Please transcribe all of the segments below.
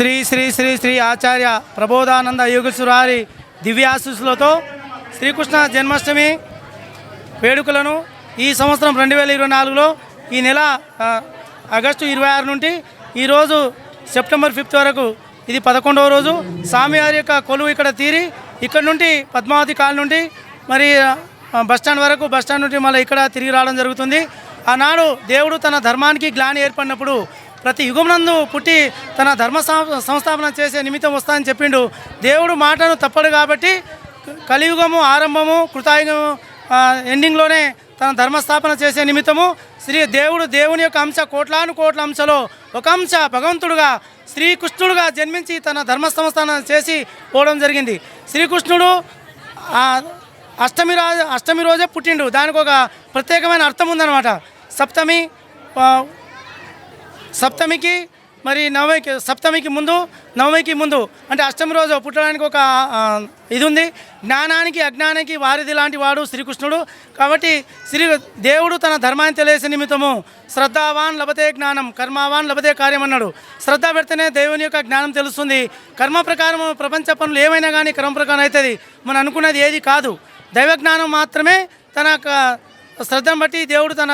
శ్రీ శ్రీ శ్రీ శ్రీ ఆచార్య ప్రబోధానంద యోగేశ్వరారి దివ్యాశీస్సులతో శ్రీకృష్ణ జన్మాష్టమి వేడుకలను ఈ సంవత్సరం రెండు వేల ఇరవై నాలుగులో ఈ నెల ఆగస్టు ఇరవై ఆరు నుండి ఈరోజు సెప్టెంబర్ ఫిఫ్త్ వరకు ఇది పదకొండవ రోజు స్వామివారి యొక్క కొలువు ఇక్కడ తీరి ఇక్కడ నుండి పద్మావతి కాల్ నుండి మరి బస్టాండ్ వరకు బస్టాండ్ నుండి మళ్ళీ ఇక్కడ తిరిగి రావడం జరుగుతుంది. ఆనాడు దేవుడు తన ధర్మానికి గ్లాని ఏర్పడినప్పుడు ప్రతి యుగమునందు పుట్టి తన ధర్మ సంస్థాపన చేసే నిమిత్తం వస్తానని చెప్పిండు. దేవుడు మాటను తప్పడు కాబట్టి కలియుగము ఆరంభము కృతాయుగము ఎండింగ్లోనే తన ధర్మస్థాపన చేసే నిమిత్తము శ్రీ దేవుడు దేవుని యొక్క అంశ కోట్లాను కోట్ల అంశలో ఒక అంశ భగవంతుడుగా శ్రీకృష్ణుడుగా జన్మించి తన ధర్మ సంస్థానం చేసి పోవడం జరిగింది. శ్రీకృష్ణుడు అష్టమి రాజు అష్టమి రోజే పుట్టిండు. దానికి ఒక ప్రత్యేకమైన అర్థం ఉందన్నమాట సప్తమి సప్తమికి మరి నవమికి సప్తమికి ముందు నవమికి ముందు అంటే అష్టమి రోజు పుట్టడానికి ఒక ఇది ఉంది. జ్ఞానానికి అజ్ఞానానికి వారిది లాంటి వాడు శ్రీకృష్ణుడు. కాబట్టి శ్రీ దేవుడు తన ధర్మాన్ని తెలియసే నిమిత్తము శ్రద్ధావాన్ లభతే జ్ఞానం కర్మావాన్ లభతే కార్యం అన్నాడు. శ్రద్ధ పెడితేనే దేవుని యొక్క జ్ఞానం తెలుస్తుంది. కర్మ ప్రకారం ప్రపంచ పనులు ఏమైనా కానీ క్రమ ప్రకారం అవుతుంది. మనం అనుకున్నది ఏది కాదు. దైవ జ్ఞానం మాత్రమే తన శ్రద్ధను బట్టి దేవుడు తన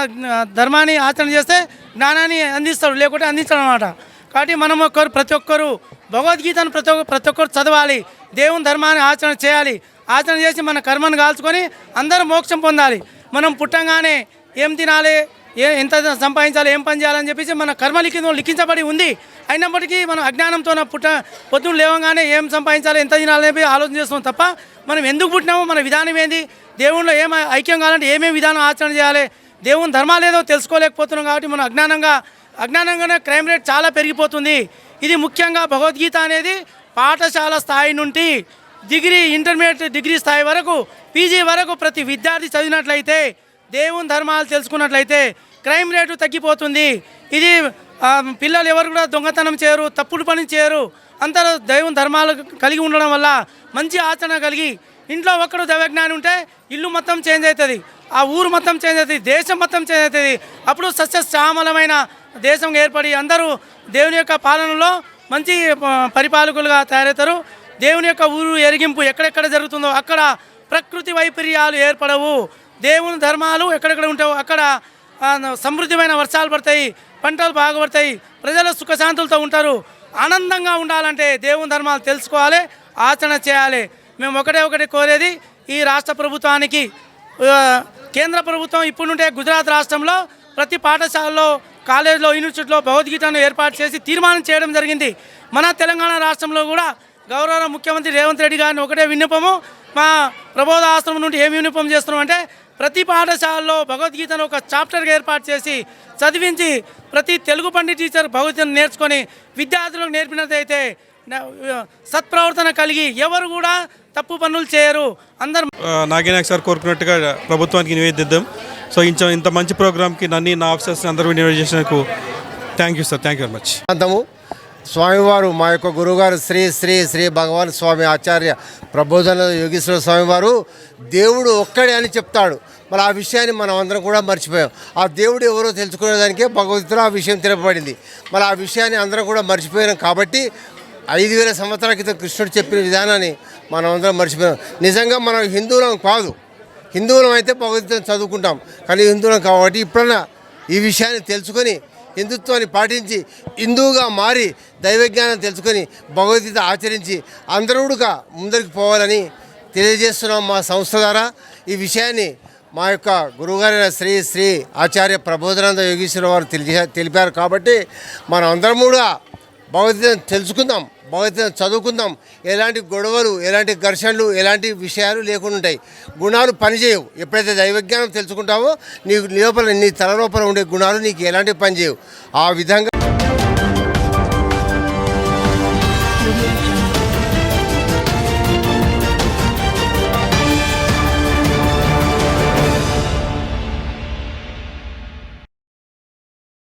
ధర్మాన్ని ఆచరణ చేస్తే జ్ఞానాన్ని అందిస్తాడు లేకుంటే అందించడం అనమాట కాబట్టి మనం ఒక్కరు ప్రతి ఒక్కరు భగవద్గీతను ప్రతి ఒక్క ప్రతి ఒక్కరు చదవాలి దేవుని ధర్మాన్ని ఆచరణ చేయాలి. ఆచరణ చేసి మన కర్మను కాల్చుకొని అందరూ మోక్షం పొందాలి. మనం పుట్టంగానే ఏం తినాలి? ఏ ఎంత సంపాదించాలి ఏం పని చేయాలని చెప్పేసి మన కర్మ లిఖితం లిఖించబడి ఉంది. అయినప్పటికీ మనం అజ్ఞానంతో పుట్ట పొద్దున్న లేవగానే ఏం సంపాదించాలి ఎంత తినాలని చెప్పి ఆలోచన చేస్తాం తప్ప మనం ఎందుకు పుట్టినామో మన విధానం ఏంది? దేవుణ్ణిలో ఏం ఐక్యం కావాలంటే ఏమేమి విధానం ఆచరణ చేయాలి? దేవుని ధర్మాలు ఏదో తెలుసుకోలేకపోతున్నాం కాబట్టి మనం అజ్ఞానంగా అజ్ఞానంగానే క్రైమ్ రేట్ చాలా పెరిగిపోతుంది. ఇది ముఖ్యంగా భగవద్గీత అనేది పాఠశాల స్థాయి నుండి డిగ్రీ ఇంటర్మీడియట్ డిగ్రీ స్థాయి వరకు పీజీ వరకు ప్రతి విద్యార్థి చదివినట్లయితే దేవుని ధర్మాలు తెలుసుకున్నట్లయితే క్రైమ్ రేటు తగ్గిపోతుంది. ఇది పిల్లలు ఎవరు కూడా దొంగతనం చేయరు తప్పుడు పని చేయరు. అందరూ దేవుని ధర్మాలు కలిగి ఉండడం వల్ల మంచి ఆచరణ కలిగి ఇంట్లో ఒక్కడు దైవజ్ఞాని ఉంటే ఇల్లు మొత్తం చేంజ్ అవుతుంది ఆ ఊరు మొత్తం చేంజ్ అవుతుంది దేశం మొత్తం చేంజ్ అవుతుంది. అప్పుడు సస్యశ్యామలమైన దేశం ఏర్పడి అందరూ దేవుని యొక్క పాలనలో మంచి పరిపాలకులుగా తయారవుతారు. దేవుని యొక్క ఊరు ఎరిగింపు ఎక్కడెక్కడ జరుగుతుందో అక్కడ ప్రకృతి వైపర్యాలు ఏర్పడవు. దేవుని ధర్మాలు ఎక్కడెక్కడ ఉంటావో అక్కడ సమృద్ధిమైన వర్షాలు పడతాయి పంటలు బాగా పడతాయి ప్రజలు సుఖశాంతులతో ఉంటారు. ఆనందంగా ఉండాలంటే దేవుని ధర్మాలు తెలుసుకోవాలి ఆచరణ చేయాలి. మేము ఒకటే ఒకటి కోరేది ఈ రాష్ట్ర ప్రభుత్వానికి కేంద్ర ప్రభుత్వం ఇప్పుడు గుజరాత్ రాష్ట్రంలో ప్రతి పాఠశాలలో కాలేజీలో యూనివర్సిటీలో భగవద్గీతను ఏర్పాటు చేసి తీర్మానం చేయడం జరిగింది. మన తెలంగాణ రాష్ట్రంలో కూడా గౌరవ ముఖ్యమంత్రి రేవంత్ రెడ్డి గారిని ఒకటే విన్నపము. మా ప్రబోధ ఆశ్రమం నుండి ఏమి విన్నపం చేస్తున్నాం అంటే ప్రతి పాఠశాలలో భగవద్గీతను ఒక చాప్టర్గా ఏర్పాటు చేసి చదివించి ప్రతి తెలుగు పండిట్ టీచర్ భగవద్గీతను నేర్చుకొని విద్యార్థులకు నేర్పినట్లయితే న- సత్ప్రవర్తన కలిగి ఎవరు కూడా తప్పు పనులు చేయరు. అందరు నాగేనాయక్ సార్ కోరుకున్నట్టుగా ప్రభుత్వానికి నివేదిద్దాం. సో ఇంత ఇంత మంచి ప్రోగ్రామ్కి నన్ను నా ఆఫీసర్స్ని అందరూ ఇన్వైట్ చేసినందుకు thank you sir thank you very much స్వామివారు మా యొక్క గురువుగారు శ్రీ శ్రీ శ్రీ భగవాన్ స్వామి ఆచార్య ప్రబోధన యోగేశ్వర స్వామివారు దేవుడు ఒక్కడే అని చెప్తాడు. మరి ఆ విషయాన్ని మనం అందరం కూడా మర్చిపోయాం. ఆ దేవుడు ఎవరో తెలుసుకునేదానికే భగవద్గీతలో ఆ విషయం తెలపబడింది మరి ఆ విషయాన్ని అందరం కూడా మర్చిపోయాం కాబట్టి ఐదు వేల సంవత్సరాల క్రితం కృష్ణుడు చెప్పిన విధానాన్ని మనం అందరం మర్చిపోయాం. నిజంగా మనం హిందువులం కాదు. హిందువులం అయితే భగవద్గీతను చదువుకుంటాం. కానీ హిందువులం కాబట్టి ఇప్పుడన్నా ఈ విషయాన్ని తెలుసుకొని హిందుత్వాన్ని పాటించి హిందువుగా మారి దైవజ్ఞానం తెలుసుకొని భగవద్గీత ఆచరించి అందరూడుగా ముందరికి పోవాలని తెలియజేస్తున్నాం మా సంస్థ ద్వారా. ఈ విషయాన్ని మా యొక్క గురువుగారైన శ్రీ శ్రీ ఆచార్య ప్రబోధనంద యోగీశ్వర వారు తెలియ తెలిపారు కాబట్టి మనం అందరం కూడా భగవద్గీత తెలుసుకుందాం భగవద్గీత చదువుకుందాం. ఎలాంటి గొడవలు ఎలాంటి ఘర్షణలు ఎలాంటి విషయాలు లేకుండా ఉంటాయి. గుణాలు పనిచేయవు. ఎప్పుడైతే దైవజ్ఞానం తెలుసుకుంటావో నీకు నీ లోపల నీ తల లోపల ఉండే గుణాలు నీకు ఎలాంటి పనిచేయవు. ఆ విధంగా